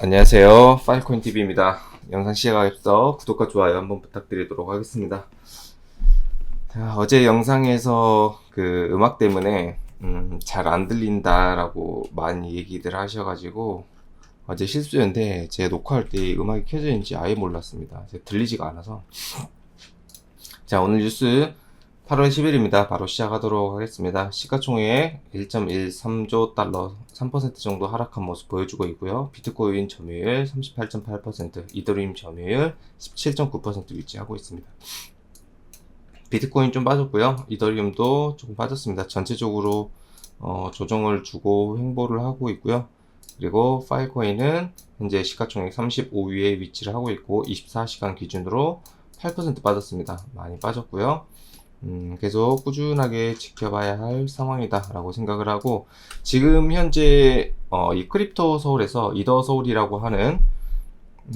안녕하세요. 파일코인 TV입니다. 영상 시작하기 앞서 구독과 좋아요 한번 부탁드리도록 하겠습니다. 자, 어제 영상에서 그 음악 때문에 음, 잘 안 들린다라고 많이 얘기들 하셔가지고 어제 실수였는데 제 녹화할 때 음악이 켜져 있는지 아예 몰랐습니다. 들리지가 않아서. 자, 오늘 뉴스 8월 10일입니다. 바로 시작하도록 하겠습니다. 시가총액 1.13조 달러 3% 정도 하락한 모습 보여주고 있고요. 비트코인 점유율 38.8%, 이더리움 점유율 17.9% 유지하고 있습니다. 비트코인 좀 빠졌고요. 이더리움도 조금 빠졌습니다. 전체적으로 어, 조정을 주고 횡보를 하고 있고요. 그리고 파일코인은 현재 시가총액 35위에 위치를 하고 있고 24시간 기준으로 8% 빠졌습니다. 많이 빠졌고요. 음, 계속 꾸준하게 지켜봐야 할 상황이다라고 생각을 하고 지금 현재 어, 이 크립토 서울에서 이더 서울이라고 하는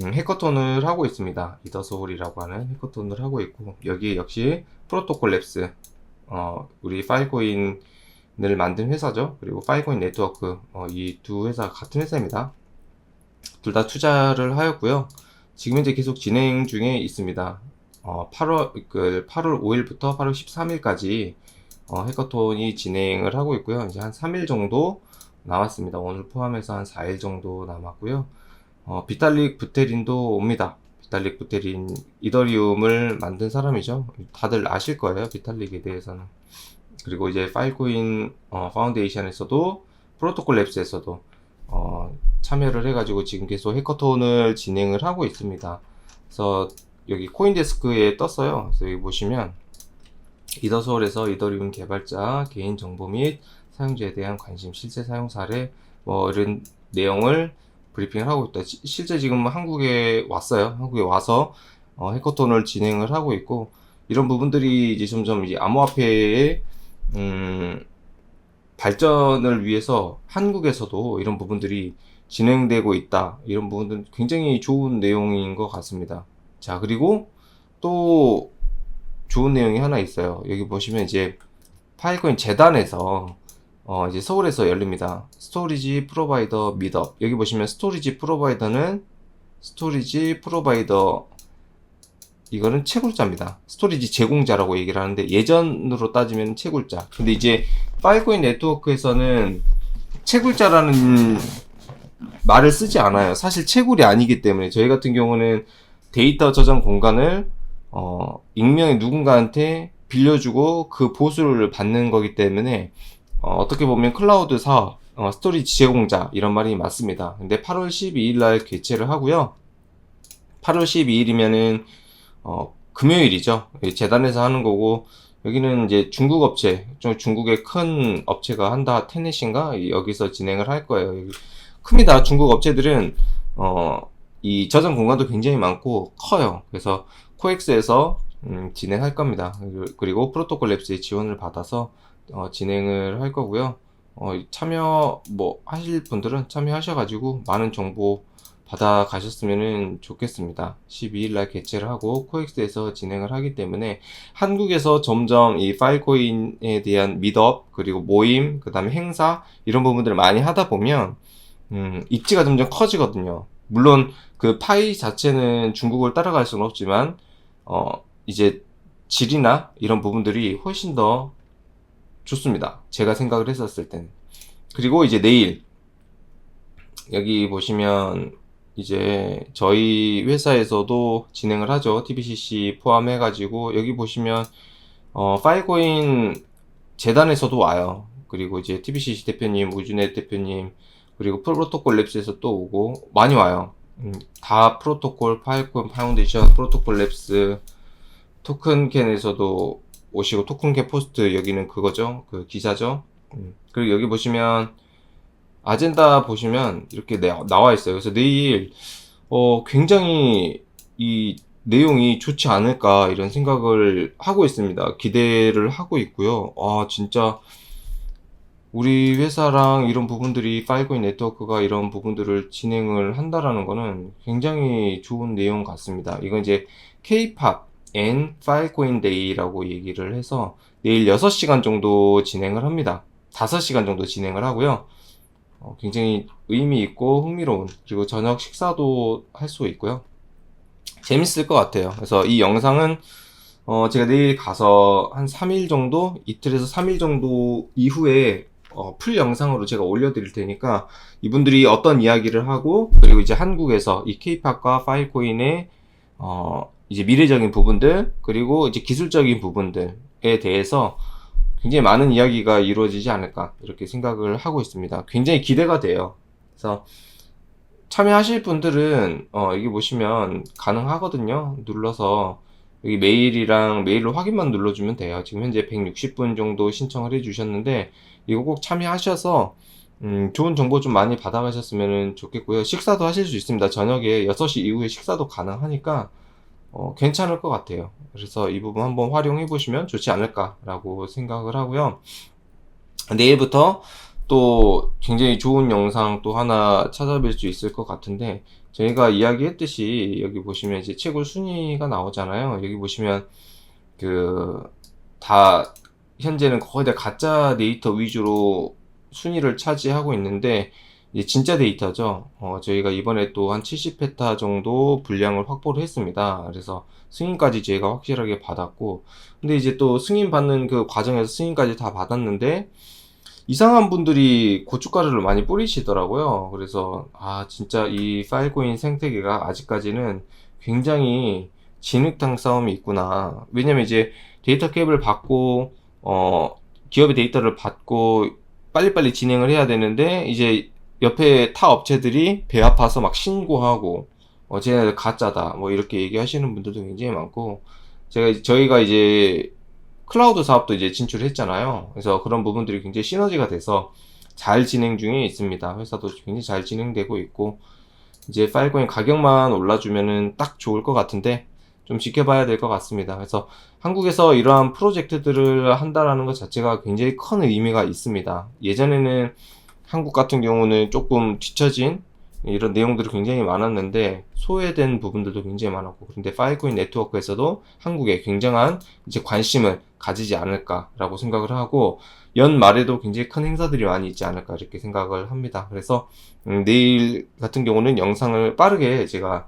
음, 해커톤을 하고 있습니다. 이더 서울이라고 하는 해커톤을 하고 있고 여기 역시 프로토콜 랩스 어, 우리 파일코인을 만든 회사죠. 그리고 파일코인 네트워크 어, 이 두 회사 같은 회사입니다. 둘 다 투자를 하였고요. 지금 현재 계속 진행 중에 있습니다. 어, 8월, 그 8월 5일부터 8월 13일까지 어, 해커톤이 진행을 하고 있고요. 이제 한 3일 정도 남았습니다. 오늘 포함해서 한 4일 정도 남았고요. 어, 비탈릭 부테린도 옵니다. 비탈릭 부테린 이더리움을 만든 사람이죠. 다들 아실 거예요. 비탈릭에 대해서는. 그리고 이제 파일코인 어, 파운데이션에서도 프로토콜 랩스에서도 어, 참여를 해가지고 지금 계속 해커톤을 진행을 하고 있습니다. 그래서 여기 코인데스크에 떴어요. 그래서 여기 보시면 이더소울에서 이더리움 개발자 개인 정보 및 사용자에 대한 관심, 실제 사용 사례 뭐 이런 내용을 브리핑을 하고 있다. 시, 실제 지금 한국에 왔어요. 한국에 와서 어, 해커톤을 진행을 하고 있고 이런 부분들이 이제 점점 이제 암호화폐의 음, 발전을 위해서 한국에서도 이런 부분들이 진행되고 있다. 이런 부분들은 굉장히 좋은 내용인 것 같습니다. 자, 그리고 또 좋은 내용이 하나 있어요. 여기 보시면 이제 파일코인 재단에서 어 이제 서울에서 열립니다. 스토리지 프로바이더 미업. 여기 보시면 스토리지 프로바이더는 스토리지 프로바이더 이거는 채굴자입니다. 스토리지 제공자라고 얘기를 하는데 예전으로 따지면 채굴자. 근데 이제 파일코인 네트워크에서는 채굴자라는 말을 쓰지 않아요. 사실 채굴이 아니기 때문에 저희 같은 경우는 데이터 저장 공간을 어, 익명의 누군가한테 빌려주고 그 보수를 받는 거기 때문에 어, 떻게 보면 클라우드 사업, 어, 스토리지 제공자 이런 말이 맞습니다. 근데 8월 12일 날 개최를 하고요. 8월 12일이면은 어, 금요일이죠. 재단에서 하는 거고 여기는 이제 중국 업체, 중국의 큰 업체가 한다 테넷인가 여기서 진행을 할 거예요. 큽니다. 중국 업체들은 어, 이 저장 공간도 굉장히 많고 커요. 그래서 코엑스에서 음, 진행할 겁니다. 그리고 프로토콜 랩스의 지원을 받아서 어, 진행을 할 거고요. 어, 참여 뭐 하실 분들은 참여하셔가지고 많은 정보 받아 가셨으면 좋겠습니다. 12일 날 개최를 하고 코엑스에서 진행을 하기 때문에 한국에서 점점 이 파일코인에 대한 미업 그리고 모임 그 다음에 행사 이런 부분들을 많이 하다 보면 음, 입지가 점점 커지거든요. 물론 그 파이 자체는 중국을 따라갈 수는 없지만 어 이제 질이나 이런 부분들이 훨씬 더 좋습니다. 제가 생각을 했었을 때는. 그리고 이제 내일 여기 보시면 이제 저희 회사에서도 진행을 하죠. TBCC 포함해 가지고 여기 보시면 어 파이코인 재단에서도 와요. 그리고 이제 TBCC 대표님, 우준혜 대표님, 그리고 프로토콜 랩스에서 또 오고 많이 와요. 음, 다 프로토콜, 파일콘 파운데이션, 프로토콜 랩스, 토큰캔에서도 오시고 토큰캔 포스트 여기는 그거죠. 그 기사죠. 음, 그리고 여기 보시면 아젠다 보시면 이렇게 나와 있어요. 그래서 내일 어, 굉장히 이 내용이 좋지 않을까 이런 생각을 하고 있습니다. 기대를 하고 있고요. 아 진짜 우리 회사랑 이런 부분들이 파일코인 네트워크가 이런 부분들을 진행을 한다라는 거는 굉장히 좋은 내용 같습니다. 이건 이제 K-pop and 파일코인 데이라고 얘기를 해서 내일 6시간 정도 진행을 합니다. 5시간 정도 진행을 하고요. 어, 굉장히 의미 있고 흥미로운 그리고 저녁 식사도 할 수 있고요. 재밌을 것 같아요. 그래서 이 영상은 어, 제가 내일 가서 한 3일 정도, 이틀에서 3일 정도 이후에 어, 풀 영상으로 제가 올려드릴 테니까 이분들이 어떤 이야기를 하고 그리고 이제 한국에서 이 K-팝과 파일코인의 어, 이제 미래적인 부분들 그리고 이제 기술적인 부분들에 대해서 굉장히 많은 이야기가 이루어지지 않을까 이렇게 생각을 하고 있습니다. 굉장히 기대가 돼요. 그래서 참여하실 분들은 어, 여기 보시면 가능하거든요. 눌러서 여기 메일이랑 메일로 확인만 눌러주면 돼요. 지금 현재 160분 정도 신청을 해주셨는데 이거 꼭 참여하셔서 음, 좋은 정보 좀 많이 받아가셨으면 좋겠고요. 식사도 하실 수 있습니다. 저녁에 6시 이후에 식사도 가능하니까 어, 괜찮을 것 같아요. 그래서 이 부분 한번 활용해 보시면 좋지 않을까라고 생각을 하고요. 내일부터 또 굉장히 좋은 영상 또 하나 찾아뵐 수 있을 것 같은데 저희가 이야기했듯이 여기 보시면 이제 채굴 순위가 나오잖아요. 여기 보시면 그 다 현재는 거의 다 가짜 데이터 위주로 순위를 차지하고 있는데 진짜 데이터죠. 어, 저희가 이번에 또 한 70페타 정도 분량을 확보를 했습니다. 그래서 승인까지 저희가 확실하게 받았고 근데 이제 또 승인 받는 그 과정에서 승인까지 다 받았는데 이상한 분들이 고춧가루를 많이 뿌리시더라고요. 그래서 아 진짜 이 파일코인 생태계가 아직까지는 굉장히 진흙탕 싸움이 있구나. 왜냐면 이제 데이터 캡을 받고 어 기업의 데이터를 받고 빨리빨리 진행을 해야 되는데 이제 옆에 타 업체들이 배 아파서 막 신고하고 어 쟤네들 가짜다 뭐 이렇게 얘기하시는 분들도 굉장히 많고 제가 저희가 이제 클라우드 사업도 이제 진출했잖아요. 그래서 그런 부분들이 굉장히 시너지가 돼서 잘 진행 중에 있습니다. 회사도 굉장히 잘 진행되고 있고 이제 파일코인 가격만 올라주면은 딱 좋을 것 같은데 좀 지켜봐야 될 것 같습니다. 그래서 한국에서 이러한 프로젝트들을 한다라는 것 자체가 굉장히 큰 의미가 있습니다. 예전에는 한국 같은 경우는 조금 뒤처진 이런 내용들이 굉장히 많았는데 소외된 부분들도 굉장히 많았고 그런데 파일코인 네트워크에서도 한국에 굉장한 이제 관심을 가지지 않을까라고 생각을 하고 연말에도 굉장히 큰 행사들이 많이 있지 않을까 이렇게 생각을 합니다. 그래서 음, 내일 같은 경우는 영상을 빠르게 제가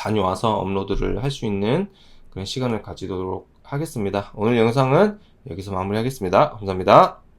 다녀와서 업로드를 할 수 있는 그런 시간을 가지도록 하겠습니다. 오늘 영상은 여기서 마무리하겠습니다. 감사합니다.